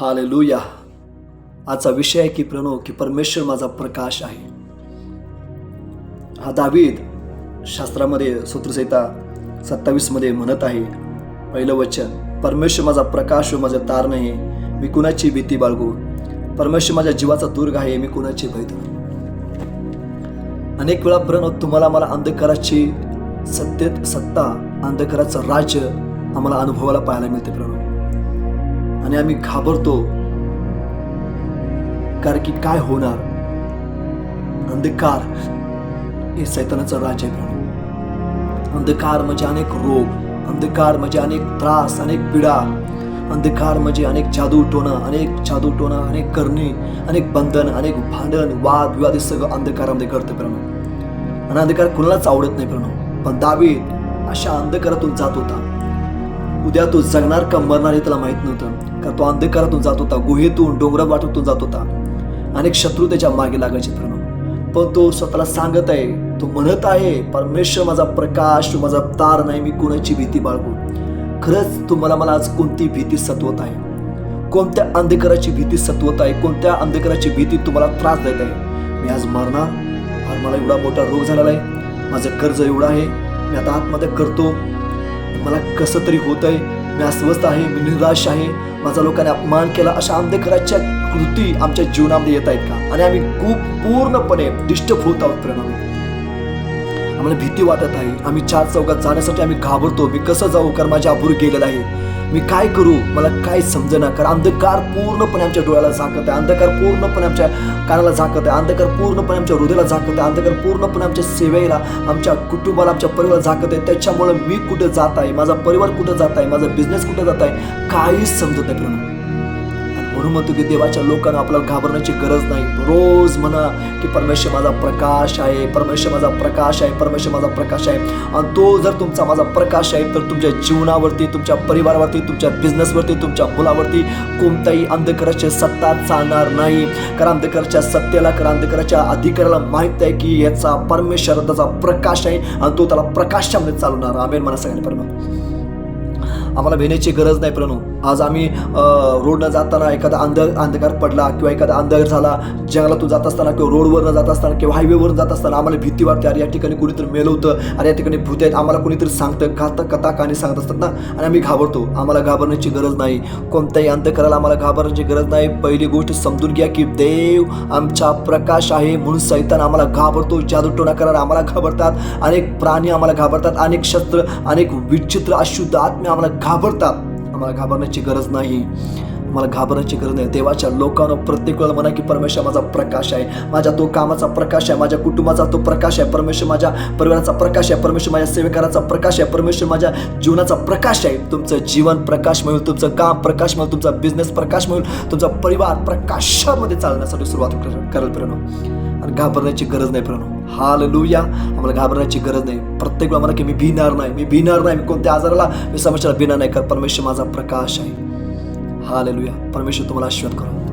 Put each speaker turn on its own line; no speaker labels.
Hallelujah आजचा विषय आहे की प्रणव की परमेश्वर माझा प्रकाश आहे. हा दावीद शास्त्रामध्ये सूत्रसहिता सत्तावीसमध्ये म्हणत आहे पहिलं वचन परमेश्वर माझा प्रकाश व माझं तार नाही मी कुणाची भीती बाळगू? परमेश्वर माझ्या जीवाचा दुर्ग आहे मी कुणाची भय धरू? अनेक वेळा प्रणव तुम्हाला मला अंधकाराची सत्तेत सत्ता अंधकाराचं राज्य आम्हाला अनुभवाला पाहायला मिळते प्रणव. आणि आम्ही घाबरतो. कारण की काय होणार? अंधकार हे सैतानाचं राज्य आहे अंधकार म्हणजे अनेक रोग अंधकार म्हणजे अनेक त्रास अनेक पीडा अंधकार म्हणजे अनेक जादू टोणं अनेक जादू टोणं अनेक करणे अनेक बंधन अनेक भांडण वाद विवाद हे सगळं अंधकारामध्ये करतं प्रणव. आणि अंधकार कुणालाच आवडत नाही प्रणव. पण दावीद अशा अंधकारातून जात होता. उद्या तो जगणार का मरणार हे त्याला माहीत नव्हतं कारण तो अंधकारातून जात होता गुहेतून डोंगरा वाटून जात होता. अनेक शत्रू त्याच्यामागे लागायचे प्रणव पण तो स्वतःला सांगत आहे तो म्हणत आहे परमेश्वर माझा प्रकाश माझा तार नाही मी कोणाची भीती बाळगू. खरंच तुम्हाला मला आज कोणती भीती सतवत आहे? कोणत्या अंधकाराची भीती सतवत आहे? कोणत्या अंधकाराची भीती तुम्हाला त्रास देत आहे? मी आज मरणार आणि मला एवढा मोठा रोग झालेला आहे माझं कर्ज एवढं आहे मी आता आत्महत्या करतो मला कसं तरी होत आहे मी अस्वस्थ आहे मी निराश आहे. माझा लोकांनी अपमान केला. अशा अंधकाराच्या कृती आमच्या जीवनामध्ये येत आहेत का? आणि आम्ही खूप पूर्णपणे डिस्टर्ब होत आहोत परिणामी आम्हाला भीती वाटत आहे. आम्ही चार चौकात जाण्यासाठी आम्ही घाबरतो. मी कसं जाऊ? कारण माझ्या अपूर गेलेला आहे. मी काय करू? मला काय समजना? कारण अंधकार पूर्णपणे आमच्या डोळ्याला झाकत आहे. अंधकार पूर्णपणे आमच्या कानाला झाकत आहे. अंधकार पूर्णपणे आमच्या हृदयाला झाकत आहे. अंधकार पूर्णपणे आमच्या सेवेला आमच्या कुटुंबाला आमच्या परिवाराला झाकत आहे. त्याच्यामुळे मी कुठं जात आहे? माझा परिवार कुठं जात आहे? माझा बिझनेस कुठं जात आहे? काहीच समजत नाही म्हणून म्हणतो की देवाच्या लोकांना आपल्याला घाबरण्याची गरज नाही. रोज म्हणा की परमेश्वर माझा प्रकाश आहे परमेश्वर माझा प्रकाश आहे परमेश्वर माझा प्रकाश आहे. आणि तो जर तुमचा माझा प्रकाश आहे तर तुमच्या जीवनावरती तुमच्या परिवारावरती तुमच्या बिझनेसवरती तुमच्या मुलावरती कोणताही अंधकाराची सत्ता चालणार नाही. कारण अंधकाराच्या सत्तेला कारण अंधकाराच्या अधिकाराला माहीत आहे की याचा परमेश्वर त्याचा प्रकाश आहे आणि तो त्याला प्रकाशामध्ये चालवणार. आमेन मला सगळ्यांनी परमेश्वर. आम्हाला भेण्याची गरज नाही प्रणू आज आम्ही रोडनं जाताना एखादा अंध अंधकार पडला किंवा एखादा अंधकार झाला जंगलातून जात असताना किंवा रोडवरनं जात असताना किंवा हायवेवरून जात असताना आम्हाला भीती वाटते अरे या ठिकाणी कुणीतरी मेलवतं अरे या ठिकाणी भूत आहेत आम्हाला कुणीतरी सांगतं गाता कथा कहाणी सांगत असतात ना आणि आम्ही घाबरतो. आम्हाला घाबरण्याची गरज नाही. कोणत्याही अंधकाराला आम्हाला घाबरण्याची गरज नाही. पहिली गोष्ट समजून घ्या की देव आमचा प्रकाश आहे म्हणून सैतान आम्हाला घाबरतो जादूटोणा करायला आम्हाला घाबरतात अनेक प्राणी आम्हाला घाबरतात अनेक शस्त्र अनेक विचित्र अशुद्ध आत्मे आम्हाला घाबरतात. आम्हाला घाबरण्याची गरज नाही. मला घाबरण्याची गरज नाही. देवाच्या लोकांना प्रत्येक वेळेला म्हणा की परमेश्वर माझा प्रकाश आहे. माझ्या तो कामाचा प्रकाश आहे. माझ्या कुटुंबाचा तो प्रकाश आहे. परमेश्वर माझ्या परिवाराचा प्रकाश आहे. परमेश्वर माझ्या सेवेकाराचा प्रकाश आहे. परमेश्वर माझ्या जीवनाचा प्रकाश आहे. तुमचं जीवन प्रकाश मिळेल. तुमचं काम प्रकाश मिळेल. तुमचा बिझनेस प्रकाश मिळेल. तुमचा परिवार प्रकाशामध्ये चालण्यासाठी सुरुवात करेल प्रेरणा आणि घाबरण्याची गरज नाही प्रणव हाल लुया आम्हाला घाबरण्याची गरज नाही. प्रत्येक वेळा म्हणा की मी भिणार नाही मी भिणार नाही मी कोणत्या आजाराला मी समस्याला भिणार नाही. कारण परमेश्वर माझा प्रकाश आहे. हाल लुया परमेश्वर तुम्हाला आशीर्वाद करू.